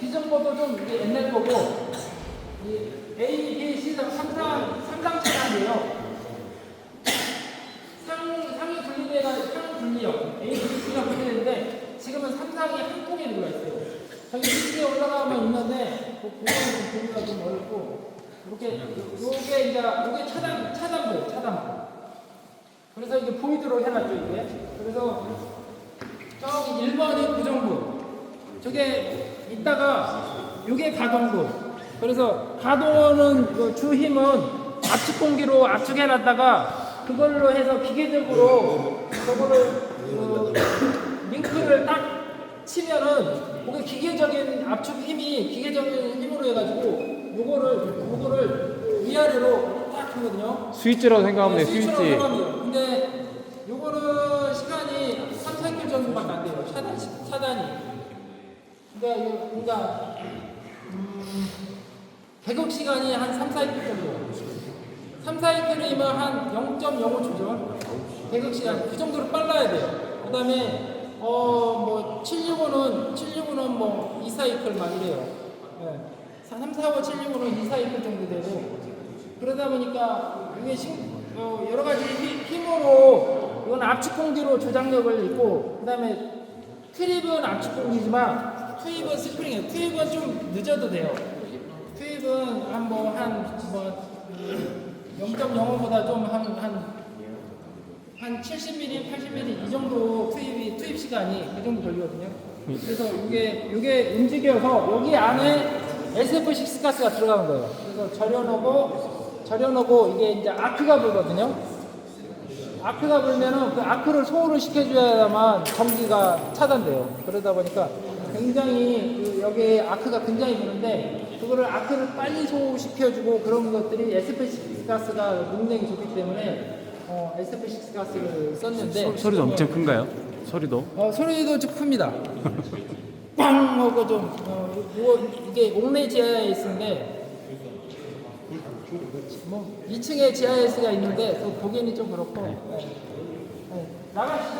비전보도 좀 이게 옛날 거고 이 A, B, C 상 삼상 삼상 차량이에요. 상 상이 분리돼가 상 분리형 A, B, C가 분리되는데 지금은 삼상이 한 통에 들어가 있어요. 저기 밑에 올라가면 있는데 그 그거는 좀 보기가 좀 어렵고 이렇게 요게 이제 요게 차단 차단부 차단부. 그래서 이게 보이도록 해놨죠 이게. 그래서 저기 1번이 고정부. 저게 있다가 요게 가동부. 그래서 가동은 그주 힘은 압축 공기로 압축해 놨다가 그걸로 해서 기계적으로 저거를 그 링크를 딱 치면은 그게 기계적인 압축 힘이 기계적인 힘으로 해가지고 요거를 요거를 위아래로 딱 하거든요. 스위치라고 생각하면 돼, 스위치로 스위치. 들어가면 근데 요거는 시간이 3, 4킬 정도밖에 안 돼요. 차단, 차단이. 이거 그러니까 음, 배급 시간이 한 3, 4킬 정도. 3, 4일이면 한 0.05초죠. 배급 시간 그 정도로 빨라야 돼요. 그 다음에 어 뭐 765는 765는 뭐 2사이클 막 이래요. 예. 3, 4, 5, 765는 2사이클 정도 되고 그러다 보니까 이게 신, 어, 여러 가지 힘- 힘으로 이건 압축 공기로 조작력을 있고 그 다음에 트립은 압축 공기지만 투입은 스프링이에요. 투입은 좀 늦어도 돼요. 투입은 한뭐 0.05보다 좀한한한 70mm, 80mm 이 정도 투입이 투입 시간이 그 정도 걸리거든요. 그래서 이게 이게 움직여서 여기 안에 SF6 가스가 들어가는 거예요. 그래서 절여놓고 절여놓고 이게 이제 아크가 불거든요. 아크가 불면은 그 아크를 소홀을 시켜줘야만 전기가 차단돼요. 그러다 보니까 굉장히 그 여기 아크가 굉장히 부는데 그거를 아크를 빨리 소홀시켜주고 그런 것들이 SF6 가스가 능력이 좋기 때문에 어, SF6 가스를 썼는데 소, 소리도 엄청 큰가요? 소리도? 어, 소리도 좀 큽니다. 빵 하고 좀 어, 이거 이게 옥내 지하에 있는데 뭐 2층에 GIS가 있는데 그 보기에는 좀 그렇고 네. 네. 나가시죠.